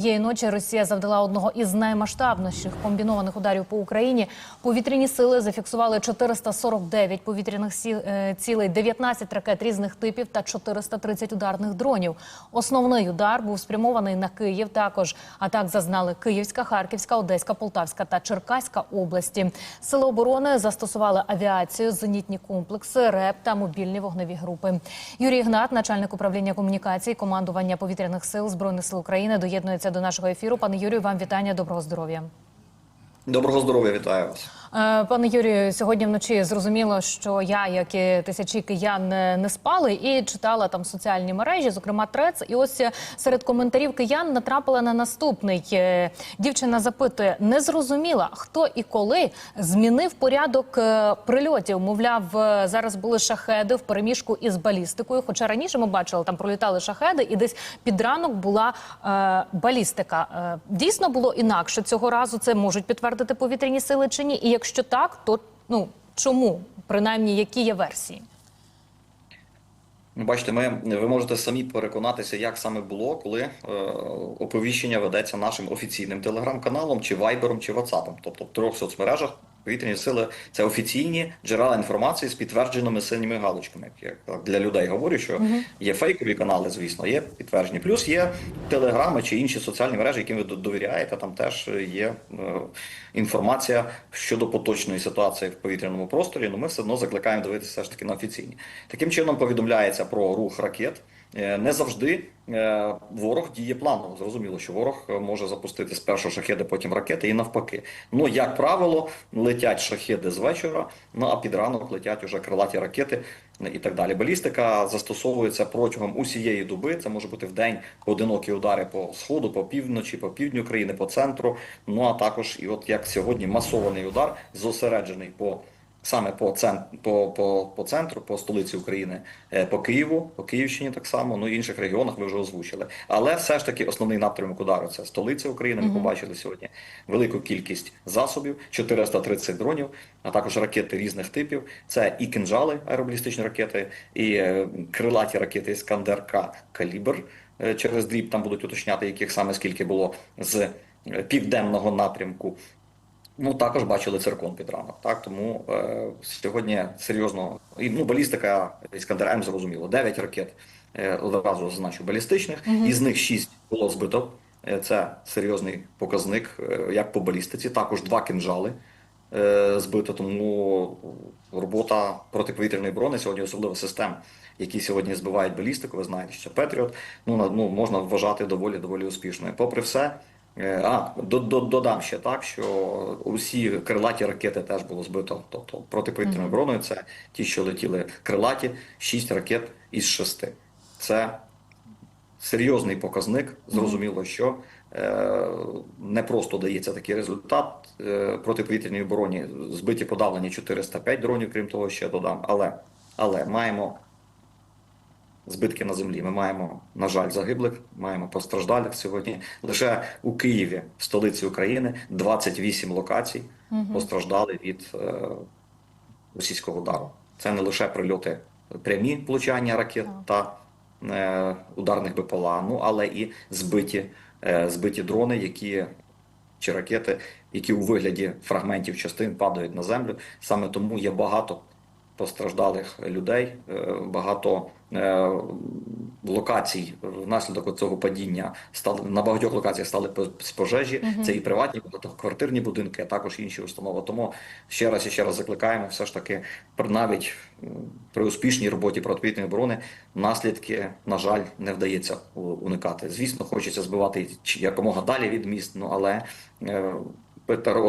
Цієї ночі Росія завдала одного із наймасштабніших комбінованих ударів по Україні. Повітряні сили зафіксували 449 повітряних е, цілей, 19 ракет різних типів та 430 ударних дронів. Основний удар був спрямований на Київ. Також атак зазнали Київська, Харківська, Одеська, Полтавська та Черкаська області. Сили оборони застосували авіацію, зенітні комплекси, РЕП та мобільні вогневі групи. Юрій Ігнат, начальник управління комунікацій, командування повітряних сил збройних сил України, доєднується до нашого ефіру. Пане Юрію, вам вітання. Доброго здоров'я. Доброго здоров'я, вітаю вас. Е, Пане Юрію, сьогодні вночі зрозуміло, що я, як і тисячі киян, не спали і читала там соціальні мережі, зокрема Трец. І ось серед коментарів киян натрапила на наступний. Е, Дівчина запитує: не зрозуміла, хто і коли змінив порядок е, прильотів. Мовляв, зараз були шахеди в переміжку із балістикою. Хоча раніше ми бачили, там пролітали шахеди, і десь під ранок була е, балістика. Е, дійсно було інакше цього разу. Це можуть підтвердити повітряні сили чи ні? І якщо так, то ну чому принаймні які є версії? Ну, Бачите, ми ви можете самі переконатися, як саме було, коли е, оповіщення ведеться нашим офіційним телеграм-каналом, чи вайбером, чи ватсапом. Тобто в трьох соцмережах повітряні сили це офіційні джерела інформації з підтвердженими синіми галочками. Як так для людей говорю, що є фейкові канали, звісно, є підтверджені. Плюс є телеграми чи інші соціальні мережі, яким ви довіряєте. Там теж є е, інформація щодо поточної ситуації в повітряному просторі. Ну ми все одно закликаємо дивитися все ж таки на офіційні. Таким чином повідомляється про рух ракет. Е, Не завжди е, ворог діє планово. Зрозуміло, що ворог е, може запустити спершу шахеди, потім ракети і навпаки. Ну як правило, летять шахеди з вечора, ну а під ранок летять уже крилаті ракети і так далі. Балістика застосовується протягом усієї доби. Це може бути в день поодинокі удари по сходу, по півночі, по півдню країни, по центру. Ну а також, і от як сьогодні, масований удар зосереджений по. Саме по центру, по, по, по центру, по столиці України, е, по Києву, по Київщині так само, ну і інших регіонах ви вже озвучили. Але все ж таки основний напрямок удару це столиця України. Ми побачили сьогодні велику кількість засобів, 430 дронів, а також ракети різних типів. Це і кинжали, аеробалістичні ракети, і е, крилаті ракети Іскандер К Калібр. Е, Через дріб там будуть уточняти, яких саме скільки було з південного напрямку. Ну, також бачили циркон під ранок. Так тому е, сьогодні серйозно і ну балістика Іскандер М зрозуміло. 9 ракет е, одразу зазначу балістичних, із них 6 було збито. Е, це серйозний показник, е, як по балістиці. Також два кинжали е, збито. Тому робота протиповітряної оборони сьогодні, особливо систем, які сьогодні збивають балістику. Ви знаєте, що Петріот ну ну можна вважати доволі доволі успішною. Попри все. Е, А, до, до, додам ще так, що усі крилаті ракети теж було збито. Тобто протиповітряною обороною це ті, що летіли крилаті, 6 ракет із 6. Це серйозний показник. Зрозуміло, що е, не просто дається такий результат. Е, протиповітряній обороні збиті подавлені 405 дронів, крім того, ще додам. Але, але маємо збитки на землі. Ми маємо, на жаль, загиблих, маємо постраждалих сьогодні. Лише у Києві, столиці України, 28 локацій постраждали від е, російського удару. Це не лише прильоти прямі влучання ракет та е, ударних БПЛА, ну але і збиті, е, збиті дрони, які чи ракети, які у вигляді фрагментів частин падають на землю. Саме тому є багато постраждалих людей, е, багато е, локацій внаслідок цього падіння стали на багатьох локаціях стали пожежі. Це і приватні багатоквартирні будинки, а також інші установи. Тому ще раз і ще раз закликаємо, все ж таки, навіть при успішній роботі протиповітряної оборони наслідки, на жаль, не вдається уникати. Звісно, хочеться збивати якомога далі від міст, ну але е,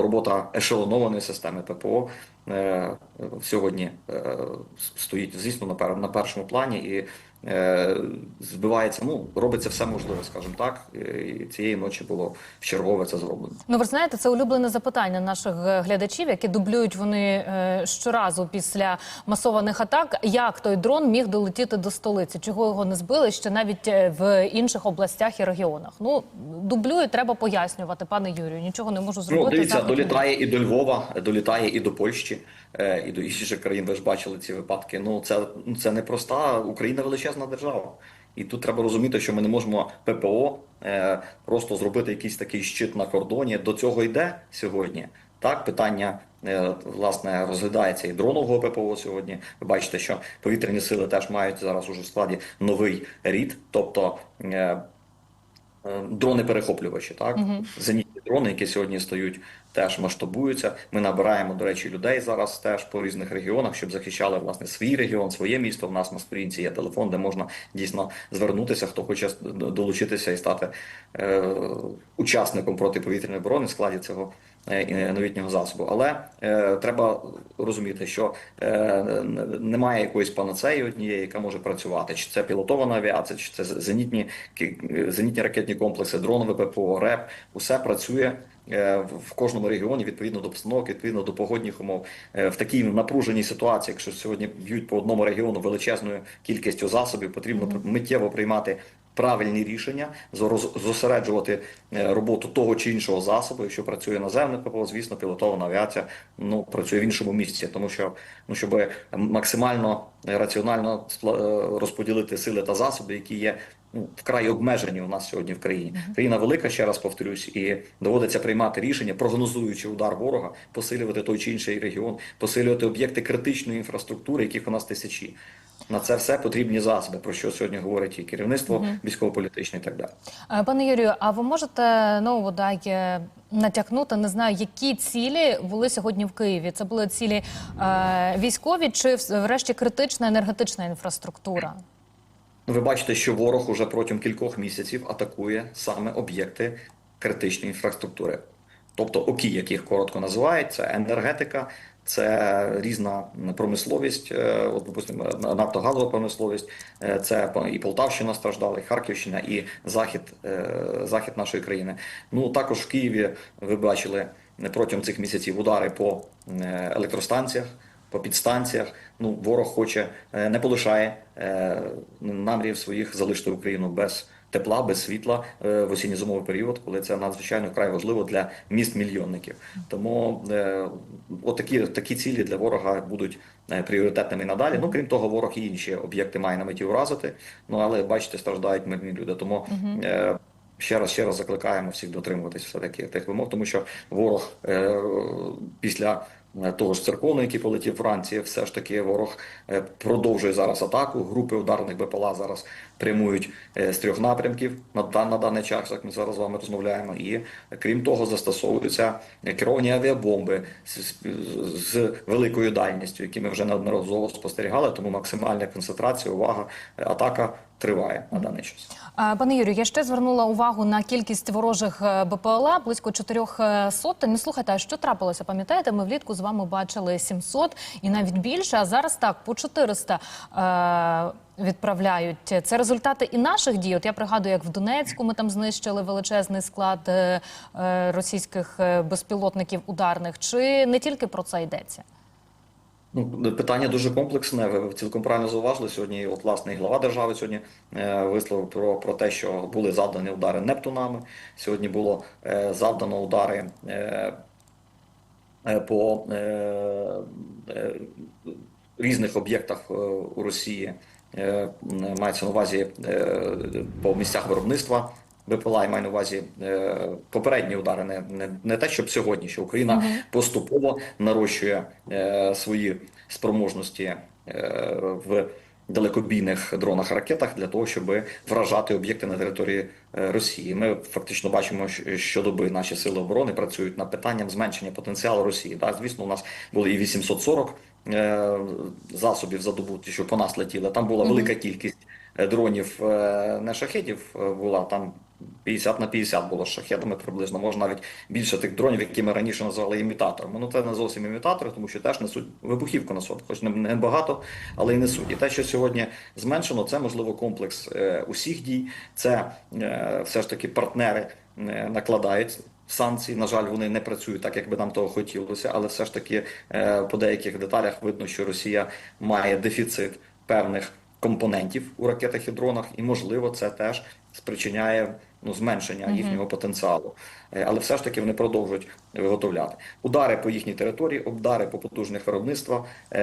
робота ешелонованої системи ППО е, сьогодні е, стоїть, звісно, на, першому плані. І збивається, ну, робиться все можливе, скажімо так. І цієї ночі було в чергове це зроблено. Ну, ви знаєте, це улюблене запитання наших е, глядачів, які дублюють вони е, щоразу після масованих атак. Як той дрон міг долетіти до столиці? Чого його не збили ще навіть е, в інших областях і регіонах? Ну дублюють, треба пояснювати, пане Юрію. Нічого не можу зробити. Ну, дивіться, долітає і до Львова, долітає і до Польщі, е, і до інших країн. Ви ж бачили ці випадки. Ну це, це не проста Україна величезна держава. І тут треба розуміти, що ми не можемо ППО е, просто зробити якийсь такий щит на кордоні. До цього йде сьогодні. Так, питання е, власне розглядається і дронового ППО сьогодні. Ви бачите, що повітряні сили теж мають зараз уже в складі новий рід, тобто е, дрони-перехоплювачі, так зенітні дрони, які сьогодні стають, теж масштабуються. Ми набираємо, до речі, людей зараз теж по різних регіонах, щоб захищали власне свій регіон, своє місто. В нас на сторінці є телефон, де можна дійсно звернутися, хто хоче долучитися і стати е, учасником протиповітряної оборони в складі цього е, новітнього засобу. Але е, треба розуміти, що е, немає якоїсь панацеї однієї, яка може працювати. Чи це пілотована авіація, чи це зенітні зенітні ракетні комплекси, дронове ППО, РЕП, усе працює. Е, в- кожному регіоні відповідно до постановок, відповідно до погодних умов, Е, в такій напруженій ситуації, якщо сьогодні б'ють по одному регіону величезною кількістю засобів, потрібно миттєво приймати правильні рішення, зосереджувати е, роботу того чи іншого засобу. Якщо працює наземне ППО, звісно, пілотована авіація ну працює в іншому місці, тому що ну щоб максимально раціонально розподілити сили та засоби, які є. Ну, вкрай обмежені у нас сьогодні в країні. Країна велика, ще раз повторюсь, і доводиться приймати рішення, прогнозуючи удар ворога, посилювати той чи інший регіон, посилювати об'єкти критичної інфраструктури, яких у нас тисячі. На це все потрібні засоби, про що сьогодні говорить і керівництво військово-політичне і так далі. Е, Пане Юрію, а ви можете ну бодай натякнути, не знаю, які цілі були сьогодні в Києві? Це були цілі е, військові чи врешті критична енергетична інфраструктура? Ви бачите, що ворог уже протягом кількох місяців атакує саме об'єкти критичної інфраструктури. Тобто ОКІ, яких коротко називають, це енергетика, це різна промисловість, е, от, допустимо, нафтогазова промисловість, е, це і Полтавщина страждала, і Харківщина, і захід, е, захід нашої країни. Ну також в Києві ви бачили протягом цих місяців удари по електростанціях по підстанціях. Ну, ворог хоче, е, не полишає е, намірів своїх залишити Україну без тепла, без світла е, в осінньо-зимовий період, коли це надзвичайно вкрай важливо для міст мільйонників. Тому е, отакі такі цілі для ворога будуть пріоритетними надалі. Ну крім того, ворог і інші об'єкти має на меті вразити. Ну але бачите, страждають мирні люди. Тому е, ще раз ще раз закликаємо всіх дотримуватись все таки тих вимог, тому що ворог е, після того ж церковного, який полетів Франції, все ж таки ворог е, продовжує зараз атаку. Групи ударних БПЛА зараз прямують е, з трьох напрямків на, на даний час, як ми зараз з вами розмовляємо. І е, крім того, застосовуються керовані авіабомби з, з, з великою дальністю, які ми вже неодноразово спостерігали. Тому максимальна концентрація, увага, е, атака триває на даний час. Пане Юрію, я ще звернула увагу на кількість ворожих е, БПЛА, близько чотирьох е, сотень. Ну слухайте, а що трапилося? Пам'ятаєте, ми влітку з вами бачили 700 і навіть більше. А зараз так по 400 е, відправляють. Це результати і наших дій. От я пригадую, як в Донецьку ми там знищили величезний склад е, е, російських безпілотників ударних. Чи не тільки про це йдеться? Ну, питання дуже комплексне. Ви цілком правильно зауважили сьогодні. От власне і глава держави сьогодні висловив про, про те, що були завдані удари Нептунами. Сьогодні було завдано удари по е, е, різних об'єктах е, у Росії. Е, мається на увазі е, по місцях виробництва. БПЛА і маю на увазі е, попередні удари, не, не, не те, щоб сьогодні, що Україна поступово нарощує е, свої спроможності е, в далекобійних дронах ракетах для того, щоб вражати об'єкти на території е, Росії. Ми фактично бачимо, що щодоби наші сили оборони працюють над питанням зменшення потенціалу Росії. Так, звісно, у нас були і 840 е, засобів за добу, що по нас летіли. Там була велика кількість е, дронів, не шахетів була там. 50 на 50 було з шахедами приблизно, може навіть більше тих дронів, які ми раніше називали імітаторами. Ну це не зовсім імітатори, тому що теж несуть вибухівку на собі, хоч не- багато, але й несуть. І те, що сьогодні зменшено, це можливо комплекс е, усіх дій. Це е, все ж таки партнери е, накладають. Санкції, на жаль, вони не працюють так, як би нам того хотілося, але все ж таки по деяких деталях видно, що Росія має дефіцит певних компонентів у ракетах і дронах, і можливо це теж спричиняє ну, зменшення їхнього потенціалу. Е, Але все ж таки вони продовжують виготовляти. Удари по їхній території, удари по потужних виробництвах, е,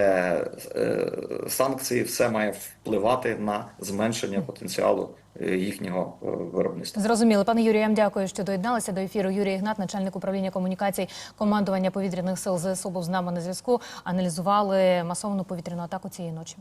е, санкції, все має впливати на зменшення потенціалу їхнього виробництва. Зрозуміло, пане Юрію, я вам дякую, що доєдналися до ефіру. Юрій Ігнат, начальник управління комунікацій командування повітряних сил ЗСУ, був з нами на зв'язку. Аналізували масовану повітряну атаку цієї ночі.